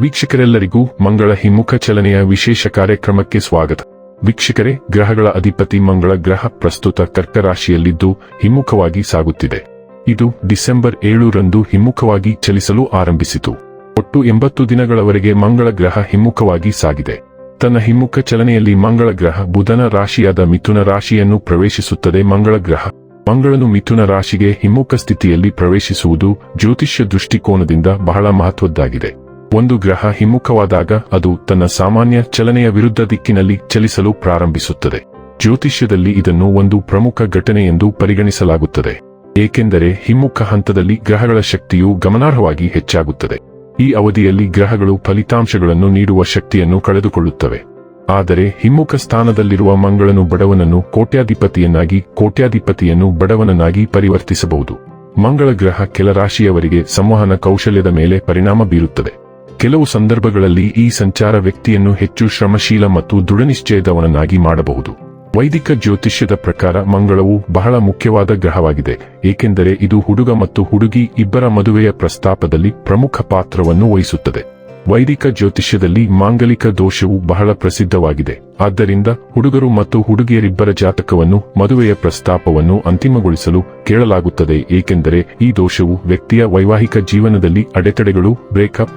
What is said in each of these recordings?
ವೀಕ್ಷಕರೆಲ್ಲರಿಗೂ ಮಂಗಳ ಹಿಮ್ಮುಖ ಚಲನೆಯ ವಿಶೇಷ ಕಾರ್ಯಕ್ರಮಕ್ಕೆ ಸ್ವಾಗತ. ವೀಕ್ಷಕರೇ, ಗ್ರಹಗಳ ಅಧಿಪತಿ ಮಂಗಳ ಗ್ರಹ ಪ್ರಸ್ತುತ ಕರ್ಕ ರಾಶಿಯಲ್ಲಿದ್ದು ಹಿಮ್ಮುಖವಾಗಿ ಸಾಗುತ್ತಿದೆ. ಇದು ಡಿಸೆಂಬರ್ ಏಳರಂದು ಹಿಮ್ಮುಖವಾಗಿ ಚಲಿಸಲು ಆರಂಭಿಸಿತು. ಒಟ್ಟು ಎಂಬತ್ತು ದಿನಗಳವರೆಗೆ ಮಂಗಳ ಗ್ರಹ ಹಿಮ್ಮುಖವಾಗಿ ಸಾಗಿದೆ. ತನ್ನ ಹಿಮ್ಮುಖ ಚಲನೆಯಲ್ಲಿ ಮಂಗಳ ಗ್ರಹ ಬುಧನ ರಾಶಿಯಾದ ಮಿಥುನ ರಾಶಿಯನ್ನು ಪ್ರವೇಶಿಸುತ್ತದೆ. ಮಂಗಳ ಗ್ರಹ ಮಂಗಳನು ಮಿಥುನ ರಾಶಿಗೆ ಹಿಮ್ಮುಖ ಸ್ಥಿತಿಯಲ್ಲಿ ಪ್ರವೇಶಿಸುವುದು ಜ್ಯೋತಿಷ್ಯ ದೃಷ್ಟಿಕೋನದಿಂದ ಬಹಳ ಮಹತ್ವದ್ದಾಗಿದೆ. ಒಂದು ಗ್ರಹ ಹಿಮ್ಮುಖವಾದಾಗ ಅದು ತನ್ನ ಸಾಮಾನ್ಯ ಚಲನೆಯ ವಿರುದ್ಧ ದಿಕ್ಕಿನಲ್ಲಿ ಚಲಿಸಲು ಪ್ರಾರಂಭಿಸುತ್ತದೆ. ಜ್ಯೋತಿಷ್ಯದಲ್ಲಿ ಇದನ್ನು ಒಂದು ಪ್ರಮುಖ ಘಟನೆ ಎಂದು ಪರಿಗಣಿಸಲಾಗುತ್ತದೆ. ಏಕೆಂದರೆ ಹಿಮ್ಮುಖ ಹಂತದಲ್ಲಿ ಗ್ರಹಗಳ ಶಕ್ತಿಯು ಗಮನಾರ್ಹವಾಗಿ ಹೆಚ್ಚಾಗುತ್ತದೆ. ಈ ಅವಧಿಯಲ್ಲಿ ಗ್ರಹಗಳು ಫಲಿತಾಂಶಗಳನ್ನು ನೀಡುವ ಶಕ್ತಿಯನ್ನು ಕಳೆದುಕೊಳ್ಳುತ್ತವೆ. ಆದರೆ ಹಿಮ್ಮುಖ ಸ್ಥಾನದಲ್ಲಿರುವ ಮಂಗಳನು ಬಡವನನ್ನು ಕೋಟ್ಯಾಧಿಪತಿಯನ್ನಾಗಿ ಕೋಟ್ಯಾಧಿಪತಿಯನ್ನು ಬಡವನನ್ನಾಗಿ ಪರಿವರ್ತಿಸಬಹುದು. ಮಂಗಳ ಗ್ರಹ ಕೆಲ ರಾಶಿಯವರಿಗೆ ಸಂವಹನ ಕೌಶಲ್ಯದ ಮೇಲೆ ಪರಿಣಾಮ ಬೀರುತ್ತದೆ. ಕೆಲವು ಸಂದರ್ಭಗಳಲ್ಲಿ ಈ ಸಂಚಾರ ವ್ಯಕ್ತಿಯನ್ನು ಹೆಚ್ಚು ಶ್ರಮಶೀಲ ಮತ್ತು ದೃಢನಿಶ್ಚಯದವನನ್ನಾಗಿ ಮಾಡಬಹುದು. ವೈದಿಕ ಜ್ಯೋತಿಷ್ಯದ ಪ್ರಕಾರ ಮಂಗಳವು ಬಹಳ ಮುಖ್ಯವಾದ ಗ್ರಹವಾಗಿದೆ, ಏಕೆಂದರೆ ಇದು ಹುಡುಗ ಮತ್ತು ಹುಡುಗಿ ಇಬ್ಬರ ಮದುವೆಯ ಪ್ರಸ್ತಾಪದಲ್ಲಿ ಪ್ರಮುಖ ಪಾತ್ರವನ್ನು ವಹಿಸುತ್ತದೆ. ವೈದಿಕ ಜ್ಯೋತಿಷ್ಯದಲ್ಲಿ ಮಾಂಗಲಿಕ ದೋಷವು ಬಹಳ ಪ್ರಸಿದ್ಧವಾಗಿದೆ, ಆದ್ದರಿಂದ ಹುಡುಗರು ಮತ್ತು ಹುಡುಗಿಯರಿಬ್ಬರ ಜಾತಕವನ್ನು ಮದುವೆಯ ಪ್ರಸ್ತಾಪವನ್ನು ಅಂತಿಮಗೊಳಿಸಲು ಕೇಳಲಾಗುತ್ತದೆ, ಏಕೆಂದರೆ ಈ ದೋಷವು ವ್ಯಕ್ತಿಯ ವೈವಾಹಿಕ ಜೀವನದಲ್ಲಿ ಅಡೆತಡೆಗಳು, ಬ್ರೇಕಪ್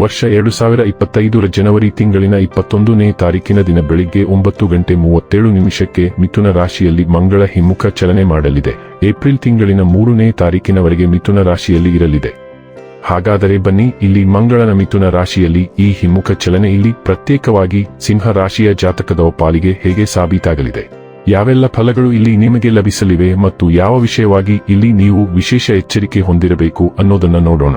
ವರ್ಷ ಎರಡು ಸಾವಿರ ಇಪ್ಪತ್ತೈದರ ಜನವರಿ ತಿಂಗಳಿನ ಇಪ್ಪತ್ತೊಂದನೇ ತಾರೀಕಿನ ದಿನ ಬೆಳಿಗ್ಗೆ ಒಂಬತ್ತು ಗಂಟೆ ಮೂವತ್ತೇಳು ನಿಮಿಷಕ್ಕೆ ಮಿಥುನ ರಾಶಿಯಲ್ಲಿ ಮಂಗಳ ಹಿಮ್ಮುಖ ಚಲನೆ ಮಾಡಲಿದೆ. ಏಪ್ರಿಲ್ ತಿಂಗಳಿನ ಮೂರನೇ ತಾರೀಕಿನವರೆಗೆ ಮಿಥುನ ರಾಶಿಯಲ್ಲಿ ಇರಲಿದೆ. ಹಾಗಾದರೆ ಬನ್ನಿ, ಇಲ್ಲಿ ಮಂಗಳನ ಮಿಥುನ ರಾಶಿಯಲ್ಲಿ ಈ ಹಿಮ್ಮುಖ ಚಲನೆ ಇಲ್ಲಿ ಪ್ರತ್ಯೇಕವಾಗಿ ಸಿಂಹ ರಾಶಿಯ ಜಾತಕದ ಪಾಲಿಗೆ ಹೇಗೆ ಸಾಬೀತಾಗಲಿದೆ? ಯಾವೆಲ್ಲ ಫಲಗಳು ಇಲ್ಲಿ ನಿಮಗೆ ಲಭಿಸಲಿವೆ ಮತ್ತು ಯಾವ ವಿಷಯವಾಗಿ ಇಲ್ಲಿ ನೀವು ವಿಶೇಷ ಎಚ್ಚರಿಕೆ ಹೊಂದಿರಬೇಕು ಅನ್ನೋದನ್ನ ನೋಡೋಣ.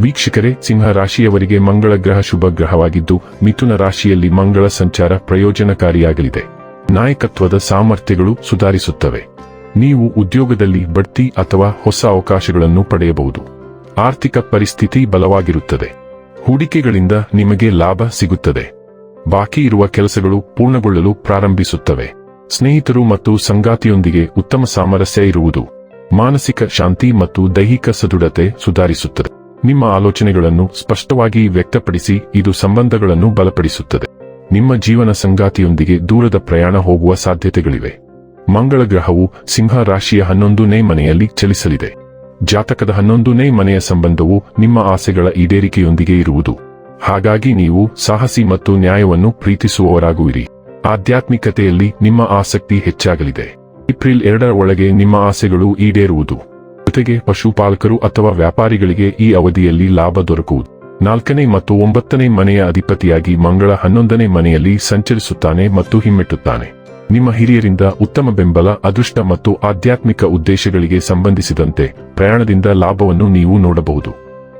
ವೀಕ್ಷಕರೇ, ಸಿಂಹ ರಾಶಿಯವರಿಗೆ ಮಂಗಳ ಗ್ರಹ ಶುಭ ಗ್ರಹವಾಗಿದ್ದು, ಮಿಥುನ ರಾಶಿಯಲ್ಲಿ ಮಂಗಳ ಸಂಚಾರ ಪ್ರಯೋಜನಕಾರಿಯಾಗಲಿದೆ. ನಾಯಕತ್ವದ ಸಾಮರ್ಥ್ಯಗಳು ಸುಧಾರಿಸುತ್ತವೆ. ನೀವು ಉದ್ಯೋಗದಲ್ಲಿ ಬಡ್ತಿ ಅಥವಾ ಹೊಸ ಅವಕಾಶಗಳನ್ನು ಪಡೆಯಬಹುದು. ಆರ್ಥಿಕ ಪರಿಸ್ಥಿತಿ ಬಲವಾಗಿರುತ್ತದೆ. ಹೂಡಿಕೆಗಳಿಂದ ನಿಮಗೆ ಲಾಭ ಸಿಗುತ್ತದೆ. ಬಾಕಿ ಇರುವ ಕೆಲಸಗಳು ಪೂರ್ಣಗೊಳ್ಳಲು ಪ್ರಾರಂಭಿಸುತ್ತವೆ. ಸ್ನೇಹಿತರು ಮತ್ತು ಸಂಗಾತಿಯೊಂದಿಗೆ ಉತ್ತಮ ಸಾಮರಸ್ಯ ಇರುವುದು. ಮಾನಸಿಕ ಶಾಂತಿ ಮತ್ತು ದೈಹಿಕ ಸದೃಢತೆ ಸುಧಾರಿಸುತ್ತದೆ. ನಿಮ್ಮ ಆಲೋಚನೆಗಳನ್ನು ಸ್ಪಷ್ಟವಾಗಿ ವ್ಯಕ್ತಪಡಿಸಿ, ಇದು ಸಂಬಂಧಗಳನ್ನು ಬಲಪಡಿಸುತ್ತದೆ. ನಿಮ್ಮ ಜೀವನ ಸಂಗಾತಿಯೊಂದಿಗೆ ದೂರದ ಪ್ರಯಾಣ ಹೋಗುವ ಸಾಧ್ಯತೆಗಳಿವೆ. ಮಂಗಳ ಗ್ರಹವು ಸಿಂಹ ರಾಶಿಯ ಹನ್ನೊಂದನೇ ಮನೆಯಲ್ಲಿ ಚಲಿಸಲಿದೆ. ಜಾತಕದ ಹನ್ನೊಂದನೇ ಮನೆಯ ಸಂಬಂಧವು ನಿಮ್ಮ ಆಸೆಗಳ ಈಡೇರಿಕೆಯೊಂದಿಗೆ ಇರುವುದು. ಹಾಗಾಗಿ ನೀವು ಸಾಹಸಿ ಮತ್ತು ನ್ಯಾಯವನ್ನು ಪ್ರೀತಿಸುವವರಾಗುವಿರಿ. ಆಧ್ಯಾತ್ಮಿಕತೆಯಲ್ಲಿ ನಿಮ್ಮ ಆಸಕ್ತಿ ಹೆಚ್ಚಾಗಲಿದೆ. ಏಪ್ರಿಲ್ ಎರಡರ ಒಳಗೆ ನಿಮ್ಮ ಆಸೆಗಳು ಈಡೇರುವುದು. ಜೊತೆಗೆ ಪಶುಪಾಲಕರು ಅಥವಾ ವ್ಯಾಪಾರಿಗಳಿಗೆ ಈ ಅವಧಿಯಲ್ಲಿ ಲಾಭ ದೊರಕುವುದು. ನಾಲ್ಕನೇ ಮತ್ತು ಒಂಬತ್ತನೇ ಮನೆಯ ಅಧಿಪತಿಯಾಗಿ ಮಂಗಳ ಹನ್ನೊಂದನೇ ಮನೆಯಲ್ಲಿ ಸಂಚರಿಸುತ್ತಾನೆ ಮತ್ತು ಹಿಮ್ಮೆಟ್ಟುತ್ತಾನೆ. ನಿಮ್ಮ ಹಿರಿಯರಿಂದ ಉತ್ತಮ ಬೆಂಬಲ, ಅದೃಷ್ಟ ಮತ್ತು ಆಧ್ಯಾತ್ಮಿಕ ಉದ್ದೇಶಗಳಿಗೆ ಸಂಬಂಧಿಸಿದಂತೆ ಪ್ರಯಾಣದಿಂದ ಲಾಭವನ್ನು ನೀವು ನೋಡಬಹುದು.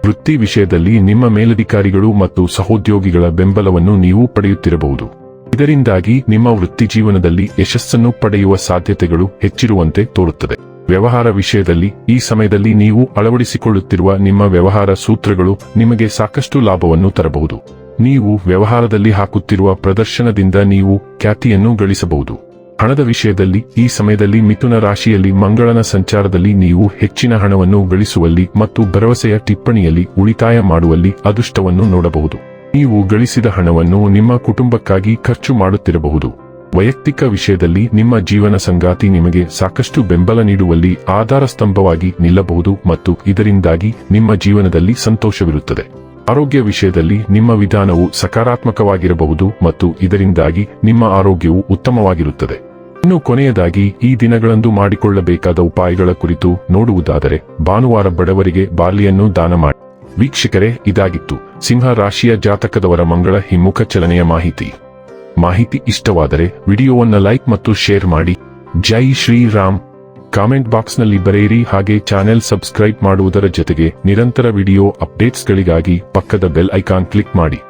ವೃತ್ತಿ ವಿಷಯದಲ್ಲಿ ನಿಮ್ಮ ಮೇಲಧಿಕಾರಿಗಳು ಮತ್ತು ಸಹೋದ್ಯೋಗಿಗಳ ಬೆಂಬಲವನ್ನು ನೀವು ಪಡೆಯುತ್ತಿರಬಹುದು. ಇದರಿಂದಾಗಿ ನಿಮ್ಮ ವೃತ್ತಿ ಜೀವನದಲ್ಲಿ ಯಶಸ್ಸನ್ನು ಪಡೆಯುವ ಸಾಧ್ಯತೆಗಳು ಹೆಚ್ಚಿರುವಂತೆ ತೋರುತ್ತದೆ. ವ್ಯವಹಾರ ವಿಷಯದಲ್ಲಿ ಈ ಸಮಯದಲ್ಲಿ ನೀವು ಅಳವಡಿಸಿಕೊಳ್ಳುತ್ತಿರುವ ನಿಮ್ಮ ವ್ಯವಹಾರ ಸೂತ್ರಗಳು ನಿಮಗೆ ಸಾಕಷ್ಟು ಲಾಭವನ್ನು ತರಬಹುದು. ನೀವು ವ್ಯವಹಾರದಲ್ಲಿ ಹಾಕುತ್ತಿರುವ ಪ್ರದರ್ಶನದಿಂದ ನೀವು ಖ್ಯಾತಿಯನ್ನು ಗಳಿಸಬಹುದು. ಹಣದ ವಿಷಯದಲ್ಲಿ ಈ ಸಮಯದಲ್ಲಿ ಮಿಥುನ ರಾಶಿಯಲ್ಲಿ ಮಂಗಳನ ಸಂಚಾರದಲ್ಲಿ ನೀವು ಹೆಚ್ಚಿನ ಹಣವನ್ನು ಗಳಿಸುವಲ್ಲಿ ಮತ್ತು ಭರವಸೆಯ ಟಿಪ್ಪಣಿಯಲ್ಲಿ ಉಳಿತಾಯ ಮಾಡುವಲ್ಲಿ ಅದೃಷ್ಟವನ್ನು ನೋಡಬಹುದು. ನೀವು ಗಳಿಸಿದ ಹಣವನ್ನು ನಿಮ್ಮ ಕುಟುಂಬಕ್ಕಾಗಿ ಖರ್ಚು ಮಾಡುತ್ತಿರಬಹುದು. ವೈಯಕ್ತಿಕ ವಿಷಯದಲ್ಲಿ ನಿಮ್ಮ ಜೀವನ ಸಂಗಾತಿ ನಿಮಗೆ ಸಾಕಷ್ಟು ಬೆಂಬಲ ನೀಡುವಲ್ಲಿ ಆಧಾರ ಸ್ತಂಭವಾಗಿ ನಿಲ್ಲಬಹುದು ಮತ್ತು ಇದರಿಂದಾಗಿ ನಿಮ್ಮ ಜೀವನದಲ್ಲಿ ಸಂತೋಷವಿರುತ್ತದೆ. ಆರೋಗ್ಯ ವಿಷಯದಲ್ಲಿ ನಿಮ್ಮ ವಿಧಾನವು ಸಕಾರಾತ್ಮಕವಾಗಿರಬಹುದು ಮತ್ತು ಇದರಿಂದಾಗಿ ನಿಮ್ಮ ಆರೋಗ್ಯವು ಉತ್ತಮವಾಗಿರುತ್ತದೆ. ಇನ್ನು ಕೊನೆಯದಾಗಿ, ಈ ದಿನಗಳಂದು ಮಾಡಿಕೊಳ್ಳಬೇಕಾದ ಉಪಾಯಗಳ ಕುರಿತು ನೋಡುವುದಾದರೆ, ಭಾನುವಾರ ಬಡವರಿಗೆ ಬಾಲ್ಯನ್ನು ದಾನ ಮಾಡಿ. ವೀಕ್ಷಕರೇ, ಇದಾಗಿತ್ತು ಸಿಂಹ ರಾಶಿಯ ಜಾತಕದವರ ಮಂಗಳ ಹಿಮ್ಮುಖ ಚಲನೆಯ ಮಾಹಿತಿ. ಮಾಹಿತಿ ಇಷ್ಟವಾದರೆ ವಿಡಿಯೋವನ್ನ ಲೈಕ್ ಮತ್ತು ಶೇರ್ ಮಾಡಿ. ಜೈ ಶ್ರೀರಾಮ್. ಕಾಮೆಂಟ್ ಬಾಕ್ಸ್ನಲ್ಲಿ ಬರೆಯಿರಿ, ಹಾಗೆ ಚಾನೆಲ್ ಸಬ್ಸ್ಕ್ರೈಬ್ ಮಾಡುವುದರ ಜೊತೆಗೆ ನಿರಂತರ ವಿಡಿಯೋ ಅಪ್ಡೇಟ್ಸ್ಗಳಿಗಾಗಿ ಪಕ್ಕದ ಬೆಲ್ ಐಕಾನ್ ಕ್ಲಿಕ್ ಮಾಡಿ.